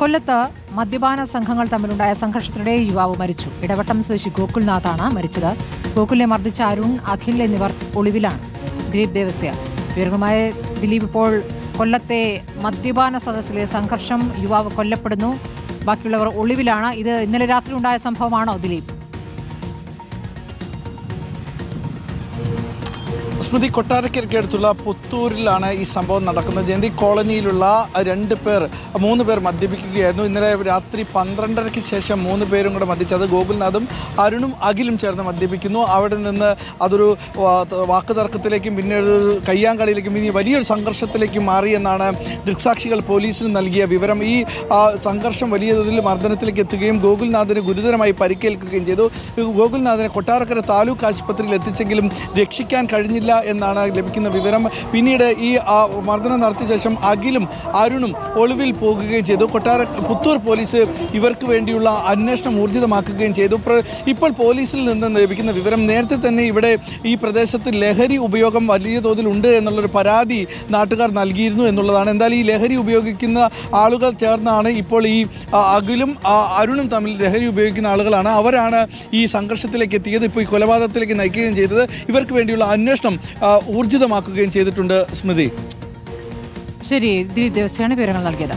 കൊല്ലത്ത് മദ്യപാന സംഘങ്ങൾ തമ്മിലുണ്ടായ സംഘർഷത്തിനിടെ യുവാവ് മരിച്ചു. ഇടവട്ടം സ്വദേശി ഗോകുൽനാഥാണ് മരിച്ചത്. ഗോകുലിനെ മർദ്ദിച്ച അരുൺ അഖിൽ എന്നിവർ ഒളിവിലാണ്. ദിലീപ് ദേവസ്യ. വിവരങ്ങളുമായി ദിലീപ് ഇപ്പോൾ കൊല്ലത്തെ മദ്യപാന സദസ്സിലെ സംഘർഷം യുവാവ് കൊല്ലപ്പെടുന്നു. ബാക്കിയുള്ളവർ ഒളിവിലാണ്. ഇത് ഇന്നലെ രാത്രി ഉണ്ടായ സംഭവമാണോ ദിലീപ്? സ്മൃതി കൊട്ടാരക്കരയ്ക്ക് അടുത്തുള്ള പുത്തൂരിലാണ് ഈ സംഭവം നടക്കുന്നത്. ജയന്തി കോളനിയിലുള്ള രണ്ട് പേർ മൂന്ന് പേർ മദ്യപിക്കുകയായിരുന്നു. ഇന്നലെ രാത്രി പന്ത്രണ്ടരയ്ക്ക് ശേഷം മൂന്ന് പേരും കൂടെ മദ്യച്ചത് ഗോകുൽനാഥും അരുണും അഖിലും ചേർന്ന് മദ്യപിക്കുന്നു. അവിടെ നിന്ന് അതൊരു വാക്കുതർക്കത്തിലേക്കും പിന്നെ ഒരു കയ്യാങ്കളിയിലേക്കും ഇനി വലിയൊരു സംഘർഷത്തിലേക്കും മാറിയെന്നാണ് ദൃക്സാക്ഷികൾ പോലീസിന് നൽകിയ വിവരം. ഈ സംഘർഷം വലിയ തോതിൽ മർദ്ദനത്തിലേക്ക് എത്തുകയും ഗോകുൽനാഥിന് ഗുരുതരമായി പരിക്കേൽക്കുകയും ചെയ്തു. ഗോകുൽനാഥിനെ കൊട്ടാരക്കര താലൂക്ക് ആശുപത്രിയിൽ എത്തിച്ചെങ്കിലും രക്ഷിക്കാൻ കഴിഞ്ഞില്ല എന്നാണ് ലഭിക്കുന്ന വിവരം. പിന്നീട് ഈ മർദ്ദനം നടത്തിയ ശേഷം അഖിലും അരുണും ഒളിവിൽ പോകുകയും ചെയ്തു. കൊട്ടാര പുത്തൂർ പോലീസ് ഇവർക്ക് വേണ്ടിയുള്ള അന്വേഷണം ഊർജിതമാക്കുകയും ചെയ്തു. ഇപ്പോൾ പോലീസിൽ നിന്ന് ലഭിക്കുന്ന വിവരം നേരത്തെ തന്നെ ഇവിടെ ഈ പ്രദേശത്ത് ലഹരി ഉപയോഗം വലിയ തോതിൽ ഉണ്ട് എന്നുള്ളൊരു പരാതി നാട്ടുകാർ നൽകിയിരുന്നു എന്നുള്ളതാണ്. എന്തായാലും ഈ ലഹരി ഉപയോഗിക്കുന്ന ആളുകൾ ചേർന്നാണ് ഇപ്പോൾ ഈ അഖിലും അരുണും തമ്മിൽ ലഹരി ഉപയോഗിക്കുന്ന ആളുകളാണ്. അവരാണ് ഈ സംഘർഷത്തിലേക്ക് എത്തിയത് ഇപ്പോൾ ഈ കൊലപാതകത്തിലേക്ക് നയിക്കുകയും ചെയ്തത്. ഇവർക്ക് വേണ്ടിയുള്ള അന്വേഷണം ഊർജിതമാക്കുകയും ചെയ്തിട്ടുണ്ട് സ്മൃതി. ശരി ദിവസേന വിവരങ്ങൾ നൽകിയത്.